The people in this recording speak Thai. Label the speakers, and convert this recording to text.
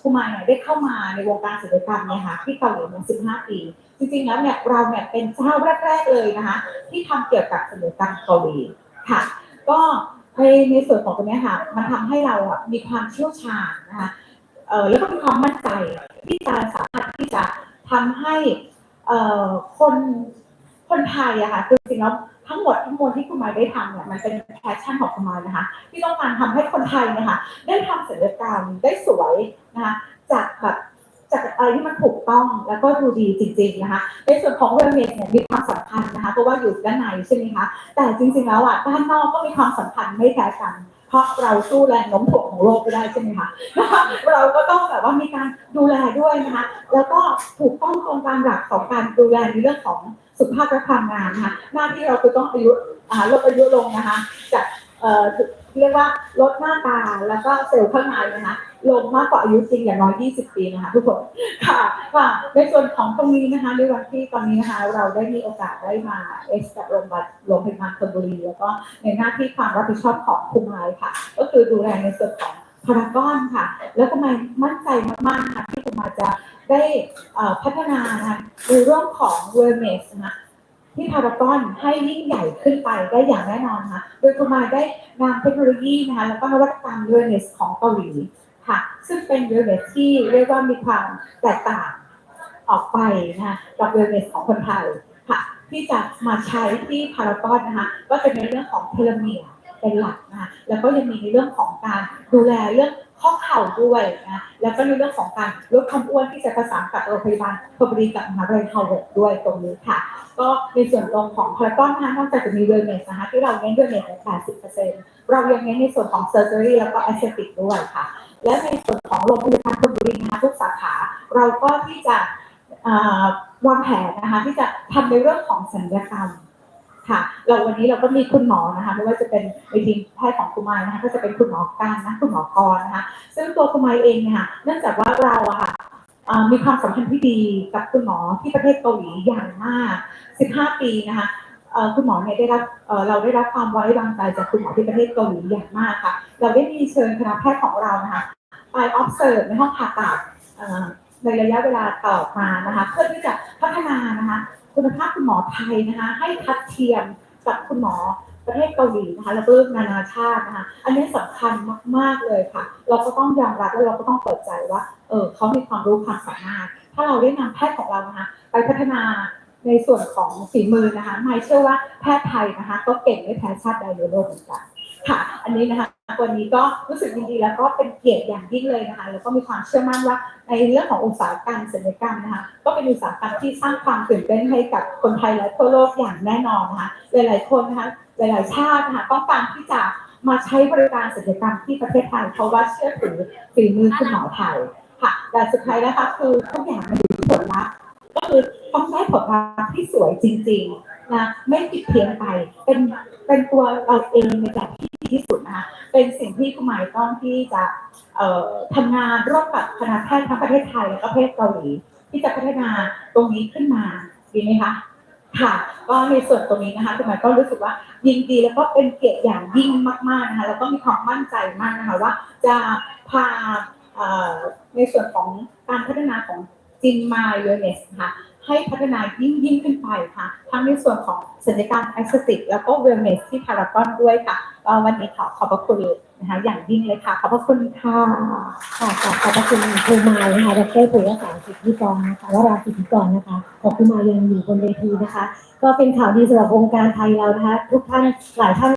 Speaker 1: คุมายเนี่ยได้เข้ามาในวงการศิลปกรรมเนี่ยค่ะที่เกาหลีมา15 ปี จริงๆแล้วเนี่ยเราเนี่ยเป็นเจ้าแรกๆเลยนะคะที่ทำเกี่ยวกับศิลปกรรมเกาหลีค่ะ ก็ในในส่วนของตรงนี้ค่ะมันทำให้เราอะมีความเชี่ยวชาญนะคะเออแล้วก็มีความมั่นใจที่จะสามารถที่จะทำให้เอ่อคนคนไทยอะค่ะจริงๆแล้ว ทั้งหมดทั้งมวลที่คุณมายได้ทำเนี่ยมันเป็นแพชชั่นของคุณมายนะคะ ที่ต้องการทำให้คนไทยนะคะได้ทำศิลปกรรมได้สวยนะคะจากแบบจากอะไรที่มันถูกต้องแล้วก็ดูดีจริง ๆนะคะ ในส่วนของเวลเนสเนี่ยมีความสำคัญนะคะเพราะว่าอยู่ด้านในใช่ไหมคะแต่จริง ๆ แล้วอะด้านนอกก็มีความสำคัญไม่แพ้กันเพราะเราสู้แรงโน้มถ่วงของโลกไม่ได้ใช่ไหมคะนะคะเราก็ต้องแบบว่ามีการดูแลด้วยนะคะ แล้วก็ถูกต้องตรงตามหลักของการดูแลในเรื่องของ สุขภาพและความงามนะคะหน้าที่เราคือต้องอายุลดอายุลงนะคะจากเรียกว่าลดหน้าตาแล้วก็เซลล์ข้างในนะคะลงมากกว่าอายุจริงอย่างน้อย 20 ปีนะคะทุกคนค่ะค่ะในส่วนของตรงนี้นะคะในวันที่ตอนนี้นะคะเราได้มีโอกาสได้มาเอ็กซ์กับโรงพยาบาลโรงพยาบาลธนบุรีแล้วก็ในหน้าที่ความรับผิดชอบของคุณไม้ค่ะ ก็คือดูแลในส่วนของพารากอนค่ะ แล้วก็มามั่นใจมากๆค่ะที่คุณมาจะ ได้พัฒนานะคะในเรื่องของเวอร์เมสนะคะที่พารากอนให้ยิ่งใหญ่ขึ้นไปได้อย่างแน่นอนนะคะโดยคุมาได้นำเทคโนโลยีนะคะแล้วก็นวัตกรรมเวอร์เมสของเกาหลีค่ะ ซึ่งเป็นเวลเนสที่เรียกว่ามีความแตกต่างออกไปนะคะกับเวลเนสของคนไทยค่ะ ที่จะมาใช้ที่พารากอนนะคะก็จะในเรื่องของเทเลเมียร์ เป็นหลักนะคะแล้วก็ยังมีในเรื่องของการดูแลเรื่องข้อเข่าด้วยนะแล้วก็ในเรื่องของการลดความอ้วนที่จะประสานกับโรงพยาบาลธนบุรีกับมหาวิทยาลัยฮาร์วาร์ดด้วยตรงนี้ค่ะ ก็ในส่วนตรงของพารากอนนะคะนอกจากจะมีเวลเนสนะคะที่เราเน้นเวลเนสใน80%เรายังเน้นในส่วนของเซอร์เจอรี่แล้วก็แอสเซติกด้วยค่ะ และในส่วนของโรงพยาบาลธนบุรีนะคะทุกสาขา เราก็ที่จะวางแผนนะคะที่จะทำในเรื่องของศัลยกรรม ค่ะ เราวันนี้เราก็มีคุณหมอนะคะไม่ว่าจะเป็นในทีมแพทย์ของคุณไมายนะคะก็จะเป็นคุณหมอการนะคุณหมอกรนะคะ ซึ่งตัวคุณไมายเองเนี่ยค่ะเนื่องจากว่าเราอะค่ะมีความสัมพันธ์ที่ดีกับคุณหมอที่ประเทศเกาหลีอย่างมาก 15 ปีนะคะคุณหมอเนี่ยได้รับเราได้รับความไว้วางใจจากคุณหมอที่ประเทศเกาหลีอย่างมากค่ะ เราได้มีเชิญคณะแพทย์ของเรานะคะไป observe ในห้องผ่าตัดในระยะเวลาต่อมานะคะ เพื่อที่จะพัฒนานะคะ คุณภาพคุณหมอไทยนะคะ ให้ทัดเทียมกับคุณหมอประเทศเกาหลีนะคะและเบิกนานาชาตินะคะ อันนี้สำคัญมาก ๆ เลยค่ะ เราก็ต้องยอมรับและเราก็ต้องเปิดใจว่า เออเขามีความรู้ความสามารถ ถ้าเราได้นำแพทย์ของเรานะคะไปพัฒนาในส่วนของฝีมือนะคะไม่เชื่อว่าแพทย์ไทยนะคะ ก็เก่งไม่แพ้ชาติใดในโลกเหมือนกัน ค่ะ อันนี้นะคะวันนี้ก็รู้สึกยินดีแล้วก็เป็นเกียรติอย่างยิ่งเลยนะคะ แล้วก็มีความเชื่อมั่นว่าในเรื่องของอุตสาหกรรมศัลยกรรมนะคะ ก็เป็นอุตสาหกรรมที่สร้างความตื่นเต้นให้กับคนไทยและทั่วโลกอย่างแน่นอนนะคะ หลายๆคนนะคะ หลายๆชาตินะคะต้องการที่จะมาใช้บริการศัลยกรรมที่ประเทศไทยเพราะว่าเชื่อถือฝีมือคุณหมอไทยค่ะแต่สุดท้ายนะคะคือทุกอย่างมันอยู่ที่ผลลัพธ์ก็คือต้องได้ผลลัพธ์ที่สวยจริง ๆนะไม่ผิดเพี้ยนไปเป็นเป็นตัวเราเองในแบบที่ ดีที่สุดนะคะเป็นสิ่งที่คุณหมายต้องที่จะเอ่อทำงานร่วมกับคณะแพทย์ทั้งประเทศไทยและก็ประเทศเกาหลีที่จะพัฒนาตรงนี้ขึ้นมาดีไหมคะค่ะก็ในส่วนตรงนี้นะคะคุณหมายก็รู้สึกว่ายินดีแล้วก็เป็นเกียรติอย่างยิ่งมากๆนะคะแล้วก็มีความมั่นใจมากนะคะว่าจะพาเอ่อในส่วนของการพัฒนาของจินมาเวลเนสค่ะ ให้พัฒนายิ่งยิ่งขึ้นไปค่ะ ทั้งในส่วนของศัลยกรรมแอสติกแล้วก็เวลเนสที่พารากอนด้วยค่ะวันนี้ขอขอบพระคุณนะคะอย่างยิ่งเลยค่ะ ขอบพระคุณค่ะ
Speaker 2: ค่ะขอบขอบพระคุณครูมานะคะดรปุยรักษาสิทธิกรนะคะวราสิทธิกรนะคะขอบคุณมายังอยู่บนเวทีนะคะ ก็เป็นข่าวดีสำหรับวงการไทยเรานะคะทุกท่านหลายท่าน